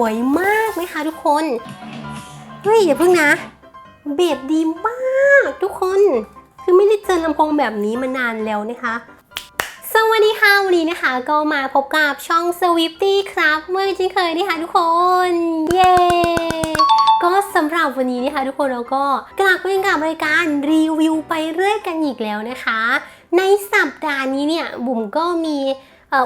วยมากนะคะทุกคน เฮ้ยอย่าเพิ่งนะ เบสดีมากทุกคน คือไม่ได้เจอลำโพงแบบนี้มานานแล้วนะคะสวัสดีค่ะวันนี้นะคะ ก็มาพบกับช่อง Swifty ครับเมื่อเช่นเคยนะคะทุกคน เย้ก็สำหรับวันนี้นะคะทุกคนเราก็กลับมากับรายการรีวิวไปเรื่อยกันอีกแล้วนะคะ ในสัปดาห์นี้เนี่ยบุ๋มก็มี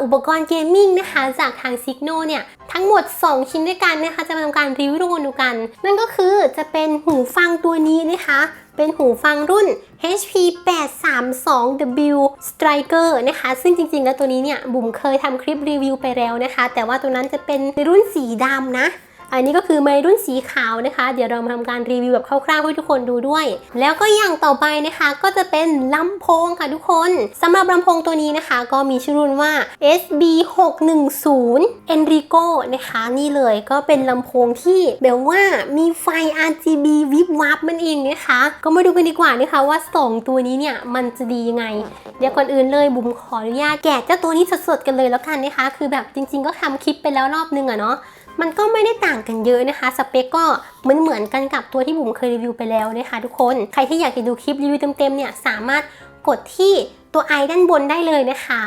อุปกรณ์เกมมิ่งนะคะจากทาง Signo เนี่ยทั้งหมด 2 ชิ้นด้วยกันนะคะ จะมาทำการรีวิวทุกคนดูกัน นั่นก็คือจะเป็นหูฟังตัวนี้นะคะ เป็นหูฟังรุ่น HP 832W Striker นะคะ ซึ่งจริงๆแล้วตัวนี้เนี่ยบุ๋มเคยทำคลิปรีวิวไปแล้วนะคะ แต่ว่าตัวนั้นจะเป็นในรุ่นสีดำนะ อันนี้ก็คือไมรุ่นสีขาวนะคะ เดี๋ยวเรามาทำการรีวิวแบบคร่าวๆให้ทุกคนดูด้วย แล้วก็อย่างต่อไปนะคะ ก็จะเป็นลำโพงค่ะทุกคนสำหรับลำโพงตัวนี้นะคะ ก็มีชื่อรุ่นว่า SB610 Enrico นะคะนี่เลยก็เป็นลำโพงที่แบบว่ามีไฟ RGB วิบวับมันเองนะคะ ก็มาดูกันดีกว่านะคะว่า 2 ตัวนี้เนี่ยมันจะดียังไง เดี๋ยวก่อนอื่นเลยบุ๋มขออนุญาตแกะเจ้าตัวนี้สดๆกันเลยแล้วกันนะคะ คือแบบจริง ๆ ก็ทำคลิปไปแล้วรอบนึงอะเนาะ มันก็ไม่ได้ต่างกันเยอะนะคะ สเปคก็เหมือนเหมือนๆกันกับตัวที่บุ๋มเคยรีวิวไปแล้วนะคะทุกคน ใครที่อยากจะดูคลิปรีวิวเต็มๆเนี่ยสามารถกดที่ตัวไอด้านบนได้เลยนะคะ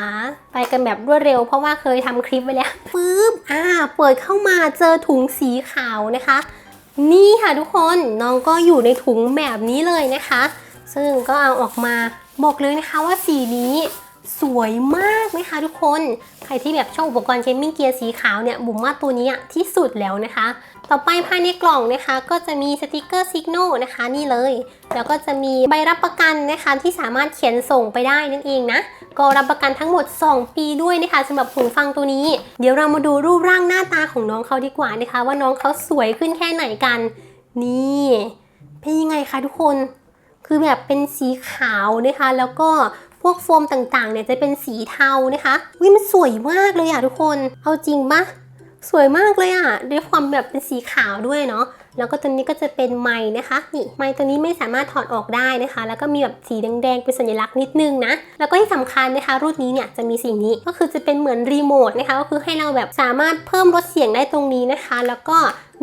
ไปกันแบบรวดเร็วเพราะว่าเคยทำคลิปไว้แล้วปึ๊บอ่าเปิดเข้ามาเจอถุงสีขาวนะคะ นี่ค่ะทุกคนน้องก็อยู่ในถุงแบบนี้เลยนะคะ ซึ่งก็เอาออกมาบอกเลยนะคะว่าสีนี้ สวยมากนะคะทุกคน ใครที่แบบชอบอุปกรณ์เกมมิ่งเกียร์สีขาวเนี่ยบุ๋มว่าตัวนี้ที่สุดแล้วนะคะ ต่อไปภายในกล่องนะคะ ก็จะมีสติกเกอร์ซิกโนนะคะนี่เลย แล้วก็จะมีใบรับประกันนะคะที่สามารถเขียนส่งไปได้นั่นเองนะ ก็รับประกันทั้งหมด 2 ปีด้วยนะคะสำหรับหูฟังตัวนี้ เดี๋ยวเรามาดูรูปร่างหน้าตาของน้องเขาดีกว่านะคะ ว่าน้องเขาสวยขึ้นแค่ไหนกัน นี่เป็นยังไงคะทุกคน คือแบบเป็นสีขาวนะคะแล้วก็ พวกโฟมต่างๆเนี่ยจะเป็นสีเทานะคะวิมันสวยมากเลยอะทุกคน เอาจริงปะสวยมากเลยอะด้วยความแบบเป็นสีขาวด้วยเนาะแล้วก็ตัวนี้ก็จะเป็นไม้นะคะนี่ไม้ตัวนี้ไม่สามารถถอดออกได้นะคะ แล้วก็มีแบบสีแดงๆเป็นสัญลักษณ์นิดนึงนะ แล้วก็ที่สำคัญนะคะ รุ่นนี้เนี่ยจะมีสิ่งนี้ก็คือจะเป็นเหมือนรีโมทนะคะก็คือให้เราแบบสามารถเพิ่มลดเสียงได้ตรงนี้นะคะ แล้วก็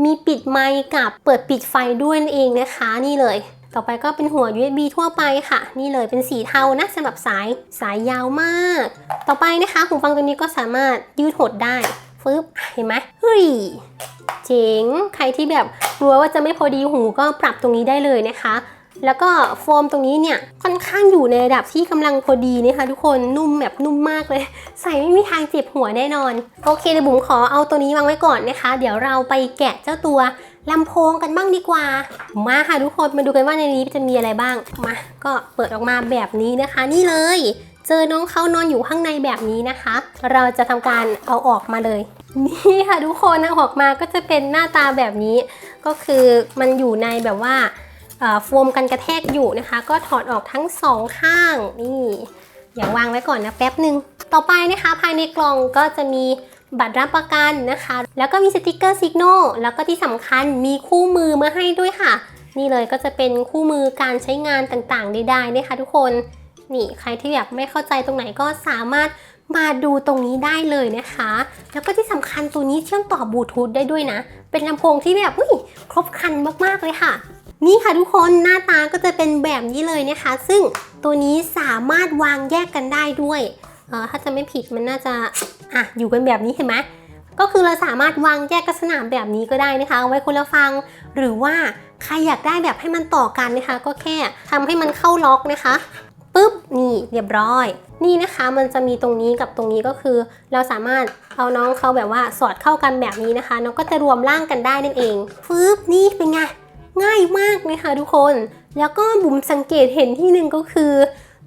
มีปิดไมค์กับเปิดปิดไฟด้วยนั่นเองนะคะ นี่เลย ต่อไปก็เป็นหัว USB ทั่วไปค่ะ นี่เลยเป็นสีเทานะสำหรับสายสายยาวมาก ต่อไปนะคะหูฟังตัวนี้ก็สามารถยืดหดได้ฟึบเห็นไหมเฮ้ยเจ๋งใครที่แบบกลัวว่าจะไม่พอดีหูก็ปรับตรงนี้ได้เลยนะคะ แล้วก็โฟมตรงนี้เนี่ยค่อนข้างอยู่ในระดับที่กำลังพอดีนะคะทุกคนนุ่มแบบนุ่มมากเลย ใส่ไม่มีทางเจ็บหัวแน่นอน โอเคเดี๋ยวบุ๋มขอเอาตัวนี้วางไว้ก่อนนะคะ เดี๋ยวเราไปแกะเจ้าตัว ลำโพงกันบ้างดีกว่า มาค่ะทุกคนมาดูกันว่าในนี้จะมีอะไรบ้าง มา ก็เปิดออกมาแบบนี้นะคะ นี่เลย เจอน้องเขานอนอยู่ข้างในแบบนี้นะคะ เราจะทำการเอาออกมาเลย นี่ค่ะทุกคนอออกมาก็จะเป็นหน้าตาแบบนี้ ก็คือมันอยู่ในแบบว่าโฟมกันกระแทกอยู่นะคะ ก็ถอดออกทั้งสองข้างนี่ อย่าวางไว้ก่อนนะแป๊บหนึ่งต่อไปนะคะ ภายในกล่องก็จะมี บัตรรับประกันนะคะ แล้วก็มีสติกเกอร์ซิกโนแล้วก็ที่สำคัญมีคู่มือมาให้ด้วยค่ะ นี่เลยก็จะเป็นคู่มือการใช้งานต่างๆ ได้ๆนะคะทุกคนนี่ใครที่แบบไม่เข้าใจตรงไหนก็สามารถมาดูตรงนี้ได้เลยนะคะ แล้วก็ที่สำคัญตัวนี้เชื่อมต่อบลูทูธได้ด้วยนะ เป็นลำโพงที่แบบอุ้ยครบครันมากๆเลยค่ะ นี่ค่ะทุกคนหน้าตาก็จะเป็นแบบนี้เลยนะคะ ซึ่งตัวนี้สามารถวางแยกกันได้ด้วย เออถ้าจะไม่ผิดมันน่าจะอะอยู่กันแบบนี้เห็นไหมก็คือเราสามารถวางแยกลักษณะแบบนี้ก็ได้นะคะเอาไว้คนละฟัง หรือว่าใครอยากได้แบบให้มันต่อกันนะคะ ก็แค่ทำให้มันเข้าล็อกนะคะปุ๊บนี่เรียบร้อย นี่นะคะมันจะมีตรงนี้กับตรงนี้ก็คือ เราสามารถเอาน้องเขาแบบว่าสอดเข้ากันแบบนี้นะคะ น้องก็จะรวมร่างกันได้นั่นเองปึ๊บนี่เป็นไงง่ายมากเลยค่ะทุกคน แล้วก็บุ๋มสังเกตเห็นที่หนึ่งก็คือ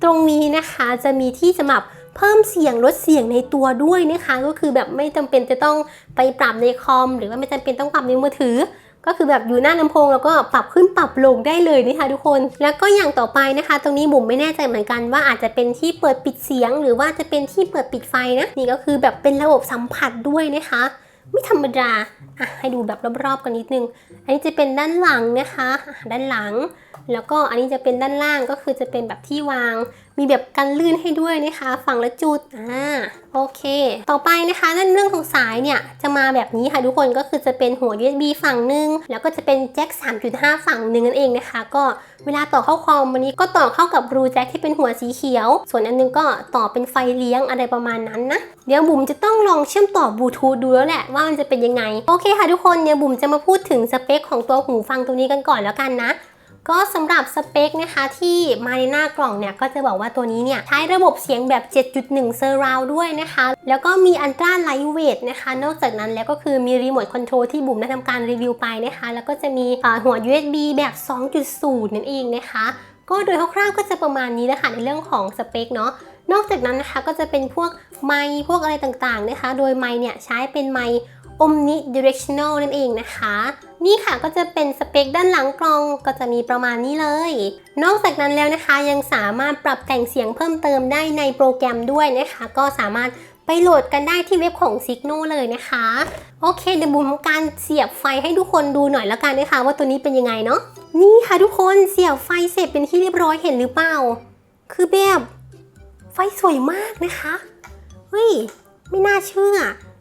ตรงนี้นะคะจะมีที่สำหรับ เพิ่มเสียงลดเสียงในตัวด้วยนะคะ ก็คือแบบไม่จำเป็นจะต้องไปปรับในคอม หรือว่าไม่จำเป็นต้องปรับในมือถือ ก็คือแบบอยู่หน้าลำโพงแล้วก็ปรับขึ้นปรับลงได้เลยนะคะทุกคน แล้วก็อย่างต่อไปนะคะ ตรงนี้บุ๋มไม่แน่ใจเหมือนกันว่าอาจจะเป็นที่เปิดปิดเสียง หรือว่าจะเป็นที่เปิดปิดไฟนะนี่ก็คือแบบเป็นระบบสัมผัสด้วยนะคะไม่ธรรมดาอะให้ดูแบบรอบๆกันนิดนึง อันนี้จะเป็นด้านหลังนะคะ ด้านหลัง แล้วก็อันนี้จะเป็นด้านล่างก็คือจะเป็นแบบที่วาง มีแบบกันลื่นให้ด้วยนะคะ ฝั่งละจุด อ่า โอเค ต่อไปนะคะนั่นเรื่องของสายเนี่ยจะมาแบบนี้ค่ะทุกคนก็คือจะเป็นหัว USB ฝั่งหนึ่งแล้วก็จะเป็นแจ็ค 3.5 ฝั่งหนึ่งนั่นเองนะคะ ก็เวลาต่อเข้าคอมวันนี้ก็ต่อเข้ากับบลูแจ็คที่เป็นหัวสีเขียว ส่วนอันนึงก็ต่อเป็นไฟเลี้ยงอะไรประมาณนั้นนะ เดี๋ยวบุ๋มจะต้องลองเชื่อมต่อบลูทูธดูแล้วแหละว่ามันจะเป็นยังไง โอเคค่ะทุกคนเดี๋ยวบุ๋มจะมาพูดถึงสเปคของตัวหูฟังตัวนี้กันก่อนแล้วกันนะ ก็สำหรับสเปคนะคะที่มาในหน้ากล่องเนี่ยก็จะบอกว่าตัวนี้เนี่ยใช้ระบบเสียงแบบ 7.1 Surround ด้วยนะคะ แล้วก็มี Ultra Lightweight นะคะ นอกจากนั้นแล้วก็คือมีรีโมทคอนโทรลที่บุ๋มได้ทำการรีวิวไปนะคะ แล้วก็จะมีหัว USB แบบ 2.0 นั่นเองนะคะ ก็โดยคร่าวๆก็จะประมาณนี้นะคะในเรื่องของสเปคเนาะนอกจากนั้นนะคะก็จะเป็นพวกไมค์พวกอะไรต่างๆนะคะ โดยไมค์เนี่ยใช้เป็นไมค์ omnidirectional นั่นเองนะคะ นี่ค่ะก็จะเป็นสเปคด้านหลังกล่องก็จะมีประมาณนี้เลย นอกจากนั้นแล้วนะคะยังสามารถปรับแต่งเสียงเพิ่มเติมได้ในโปรแกรมด้วยนะคะ ก็สามารถไปโหลดกันได้ที่เว็บของ Signal เลยนะคะ โอเคเดี๋ยวบุมการเสียบไฟให้ทุกคนดูหน่อยแล้วกันนะคะว่าตัวนี้เป็นยังไงเนาะนี่ค่ะทุกคนเสียบไฟเสร็จเป็นที่เรียบร้อยเห็นหรือเปล่า คือแบบไฟสวยมากนะคะเฮ้ยไม่น่าเชื่อ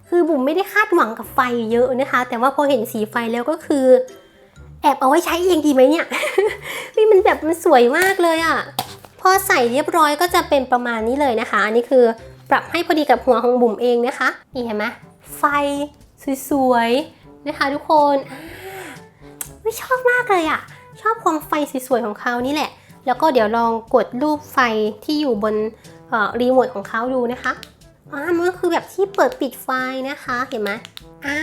คือบุ๋มไม่ได้คาดหวังกับไฟเยอะนะคะ แต่ว่าพอเห็นสีไฟแล้วก็คือ แอบเอาไว้ใช้เองดีไหมเนี่ยนี่มันแบบมันสวยมากเลยอะ่ะ พอใส่เรียบร้อยก็จะเป็นประมาณนี้เลยนะคะ อันนี้คือปรับให้พอดีกับหัวของบุ๋มเองนะคะ นี่เห็นไหมไฟสวยๆนะคะ ทุกคนอ่าไม่ชอบมากเลยอะ่ะ ชอบความไฟสวยๆของเขานี่แหละ แล้วก็เดี๋ยวลองกดรูปไฟที่อยู่บนรีโมทของเขาดูนะคะ อ่ามันก็คือแบบที่เปิดปิดไฟนะคะเห็นไหมอ่า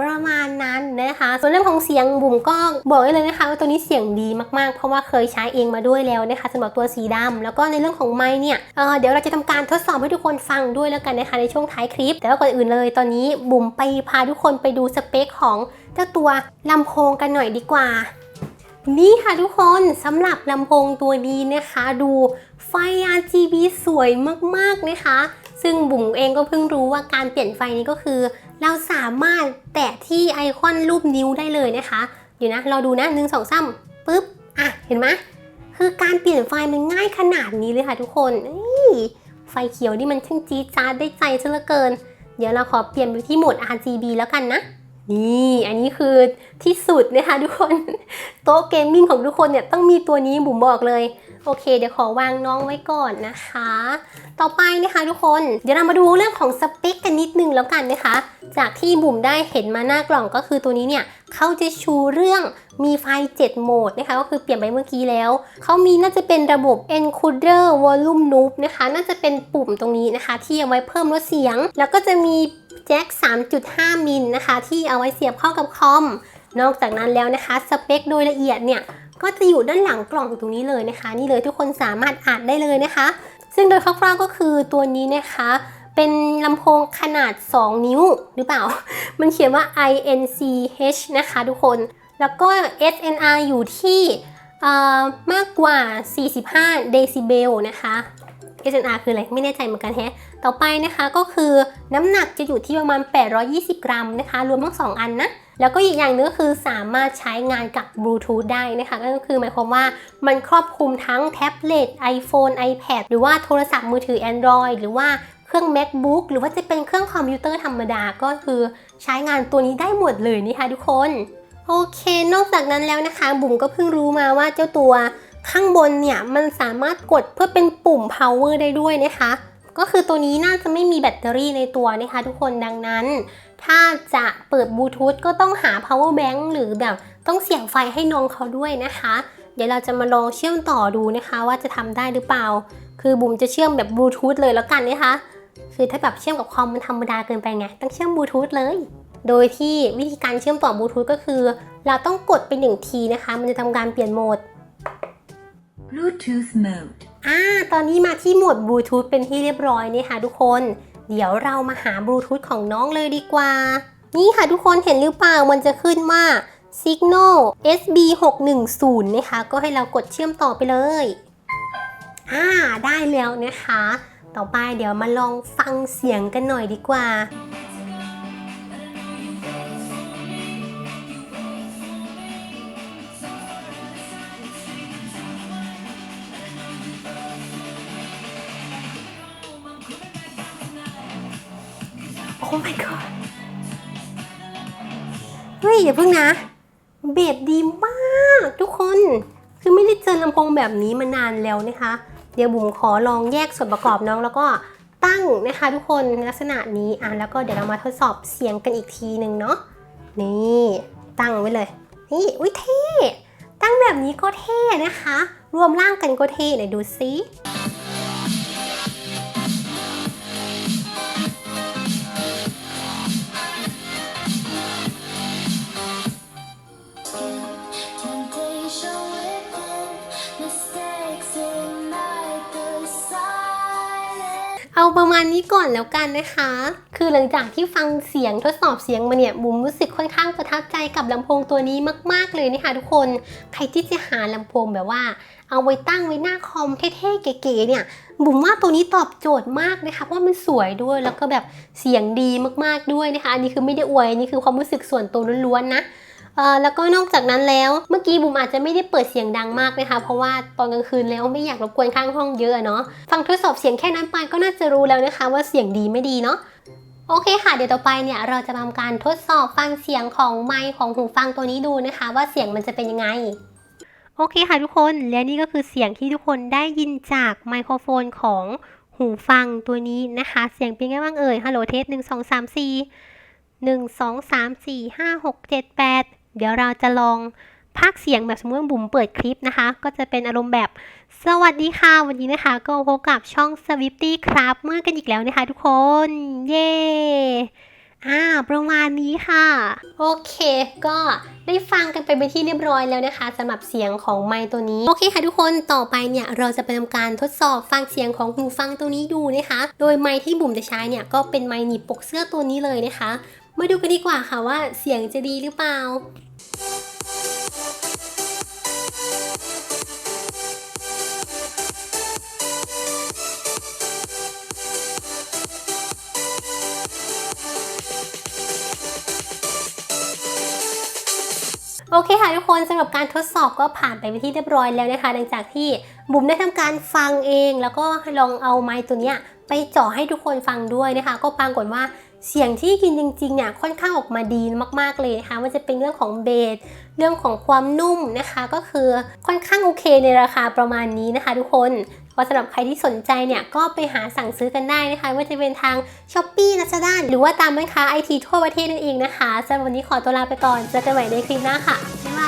ประมาณนั้นนะคะส่วนเรื่องของเสียงบุ๋มก็บอกได้เลยนะคะว่าตัวนี้เสียงดีมากๆ เพราะว่าเคยใช้เองมาด้วยแล้วนะคะสำหรับตัวสีดำแล้วก็ในเรื่องของไมค์เนี่ยเเดี๋ยวเราจะทำการทดสอบให้ทุกคนฟังด้วยแล้วกันนะคะในช่วงท้ายคลิป แต่ว่าก่อนอื่นเลยตอนนี้บุ๋มไปพาทุกคนไปดูสเปคของเจ้าตัวลำโพงกันหน่อยดีกว่านี่ค่ะทุกคนสำหรับลำโพงตัวนี้นะคะ ดูไฟ RGB สวยมากๆนะคะ ซึ่งบุ๋มเองก็เพิ่งรู้ว่าการเปลี่ยนไฟนี้ก็คือ เราสามารถแตะที่ไอคอนรูปนิ้วได้เลยนะคะเดี๋ยวนะเราดูนะหนึ่งสองสามปึ๊บอะเห็นไหมคือการเปลี่ยนไฟมันง่ายขนาดนี้เลยค่ะทุกคนไฟเขียวนี่มันช่างจี๊ดจ๊าดได้ใจซะเหลือเกิน เดี๋ยวเราขอเปลี่ยนไปที่โหมด RGB แล้วกันนะนี่อันนี้คือที่สุดนะคะทุกคน โต๊ะเกมมิ่งของทุกคนเนี่ยต้องมีตัวนี้บุ๋มบอกเลย โอเค เดี๋ยวขอวางน้องไว้ก่อนนะคะ ต่อไปนะคะทุกคน เดี๋ยวเรามาดูเรื่องของสเปคกันนิดนึงแล้วกันนะคะ จากที่บุ๋มได้เห็นมาหน้ากล่องก็คือตัวนี้เนี่ยเขาจะชูเรื่องมีไฟ 7 โหมดนะคะ ก็คือเปลี่ยนไปเมื่อกี้แล้ว เขามีน่าจะเป็นระบบ encoder volume knob นะคะ น่าจะเป็นปุ่มตรงนี้นะคะ ที่เอาไว้เพิ่มลดเสียง แล้วก็จะมีแจ็ค 3.5 มิลนะคะ ที่เอาไว้เสียบเข้ากับคอม นอกจากนั้นแล้วนะคะสเปคโดยละเอียดเนี่ยก็จะอยู่ด้านหลังกล่องตรงนี้เลยนะคะ นี่เลยทุกคนสามารถอ่านได้เลยนะคะ ซึ่งโดยคร่าวๆก็คือตัวนี้นะคะ เป็นลำโพงขนาด 2 นิ้วหรือเปล่า มันเขียนว่า INCH นะคะทุกคนแล้วก็ SNR อยู่ที่มากกว่า 45 เดซิเบลนะคะ SNR คืออะไรไม่แน่ใจเหมือนกันแฮะ ต่อไปนะคะก็คือน้ำหนักจะอยู่ที่ประมาณ 820 กรัมนะคะ รวมทั้ง 2 อันนะ แล้วก็อีกอย่างหนึงก็คือสามารถใช้งานกับบลูทูธได้นะคะก็คือหมายความว่ามันครอบคลุมทั้งแท็บเล็ต iPhone iPad หรือว่าโทรศัพท์มือถือ Android หรือว่าเครื่อง MacBook หรือว่าจะเป็นเครื่องคอมพิวเตอร์ธรรมดาก็คือใช้งานตัวนี้ได้หมดเลยนี่ค่ะทุกคนโอเคนอกจากนั้นแล้วนะคะ บุ๋มก็เพิ่งรู้มาว่าเจ้าตัวข้างบนเนี่ยมันสามารถกดเพื่อเป็นปุ่ม power ได้ด้วยนะคะ ก็คือตัวนี้น่าจะไม่มีแบตเตอรี่ในตัวนะคะทุกคนดังนั้น ถ้าจะเปิดบลูทูธก็ต้องหา power bank หรือแบบต้องเสียบไฟให้น้องเขาด้วยนะคะ เดี๋ยวเราจะมาลองเชื่อมต่อดูนะคะ ว่าจะทำได้หรือเปล่า คือบุ๋มจะเชื่อมแบบบลูทูธเลยแล้วกันนะคะ คือถ้าแบบเชื่อมกับคอมมันธรรมดาเกินไปไงต้องเชื่อมบลูทูธเลยโดยที่วิธีการเชื่อมต่อบลูทูธก็คือ เราต้องกดไปหนึ่งทีนะคะ มันจะทำการเปลี่ยนโหมด Bluetooth mode. อ่าตอนนี้มาที่หมวดบลูทูธเป็นที่เรียบร้อยนี่ค่ะทุกคน เดี๋ยวเรามาหาบลูทูธของน้องเลยดีกว่า นี่ค่ะทุกคนเห็นหรือเปล่ามันจะขึ้นว่า Signal SB610 นะคะก็ให้เรากดเชื่อมต่อไปเลยอ่าได้แล้วนะคะ ต่อไปเดี๋ยวมาลองฟังเสียงกันหน่อยดีกว่า อ้ my god เฮ้ยอย่าเพิ่งนะ เบสดีมากทุกคน คือไม่ได้เจอลำโพงแบบนี้มานานแล้วนะคะ เดี๋ยวบุ๋มขอลองแยกส่วนประกอบน้องแล้วก็ตั้งนะคะทุกคนลักษณะนี้อะแล้วก็เดี๋ยวเรามาทดสอบเสียงกันอีกทีหนึ่งเนาะนี่ตั้งไว้เลย นี่อุ้ยเท่ตั้งแบบนี้ก็เท่นะคะ รวมร่างกันก็เท่ไหนดูซิ เอาประมาณนี้ก่อนแล้วกันนะคะ คือหลังจากที่ฟังเสียงทดสอบเสียงมาเนี่ยบุ๋มรู้สึกค่อนข้างประทับใจกับลำโพงตัวนี้มาก ๆ เลยนะคะทุกคน ใครที่จะหาลำโพงแบบว่า เอาไว้ตั้งไว้หน้าคอมเท่ๆ เก๋ๆเนี่ย บุ๋มว่าตัวนี้ตอบโจทย์มากนะคะ เพราะว่ามันสวยด้วยแล้วก็แบบเสียงดีมากๆด้วยนะคะ อันนี้คือไม่ได้อวยอันนี้คือความรู้สึกส่วนตัวล้วนๆนะ เออแล้วก็นอกจากนั้นแล้วเมื่อกี้บุ๋มอาจจะไม่ได้เปิดเสียงดังมากนะคะ เพราะว่าตอนกลางคืนแล้วไม่อยากรบกวนข้างห้องเยอะอะเนาะฟังทดสอบเสียงแค่นั้นไปก็น่าจะรู้แล้วนะคะ ว่าเสียงดีไม่ดีเนาะโอเคค่ะ เดี๋ยวต่อไปเนี่ยเราจะทำการทดสอบฟังเสียงของไมค์ของหูฟังตัวนี้ดูนะคะ ว่าเสียงมันจะเป็นยังไง โอเคค่ะทุกคนและนี่ก็คือเสียงที่ทุกคนได้ยินจากไมโครโฟนของหูฟังตัวนี้นะคะ เสียงเป็นไงบ้างเอ่ยฮัลโหลเทสหนึ่งสองสามสี่หนึ่งสองสามสี่ห้าหกเจ็ดแปด เดี๋ยวเราจะลองพากเสียงแบบสมมติบุ๋มเปิดคลิปนะคะ ก็จะเป็นอารมณ์แบบสวัสดีค่ะ วันนี้นะคะ ก็พบกับช่อง Swifty ครับเมื่อกันอีกแล้วนะคะทุกคน เย้อ่าประมาณนี้ค่ะ โอเค ก็ได้ฟังกันไปเป็นที่เรียบร้อยแล้วนะคะสำหรับเสียงของไมค์ตัวนี้ โอเคค่ะทุกคนต่อไปเนี่ยเราจะไปทำการทดสอบฟังเสียงของหูฟังตัวนี้ดูนะคะ โดยไมค์ที่บุ๋มจะใช้เนี่ยก็เป็นไมค์หนีบปกเสื้อตัวนี้เลยนะคะ มาดูกันดีกว่าค่ะว่าเสียงจะดีหรือเปล่าโอเคค่ะทุกคนสำหรับการทดสอบก็ผ่านไปเป็นที่เรียบร้อยแล้วนะคะ หลังจากที่บุ๋มได้ทำการฟังเอง แล้วก็ลองเอาไมค์ตัวเนี้ยไปเจาะให้ทุกคนฟังด้วยนะคะ ก็ปรากฏว่า เสียงที่กินจริงๆเนี่ยค่อนข้างออกมาดีมากๆเลยนะคะมันจะเป็นเรื่องของเบสเรื่องของความนุ่มนะคะ ก็คือค่อนข้างโอเคในราคาประมาณนี้นะคะ ทุกคนก็สำหรับใครที่สนใจเนี่ยก็ไปหาสั่งซื้อกันได้นะคะว่าจะเป็นทาง s h อ p e e Lazada หรือว่าตามร้านค้าไอทีทั่วประเทศนั่นเองนะคะสำหรับวันนี้ขอตัวลาไปก่อนเจอกันใหม่ในคลิปหน้าค่ะบ๊ายบาย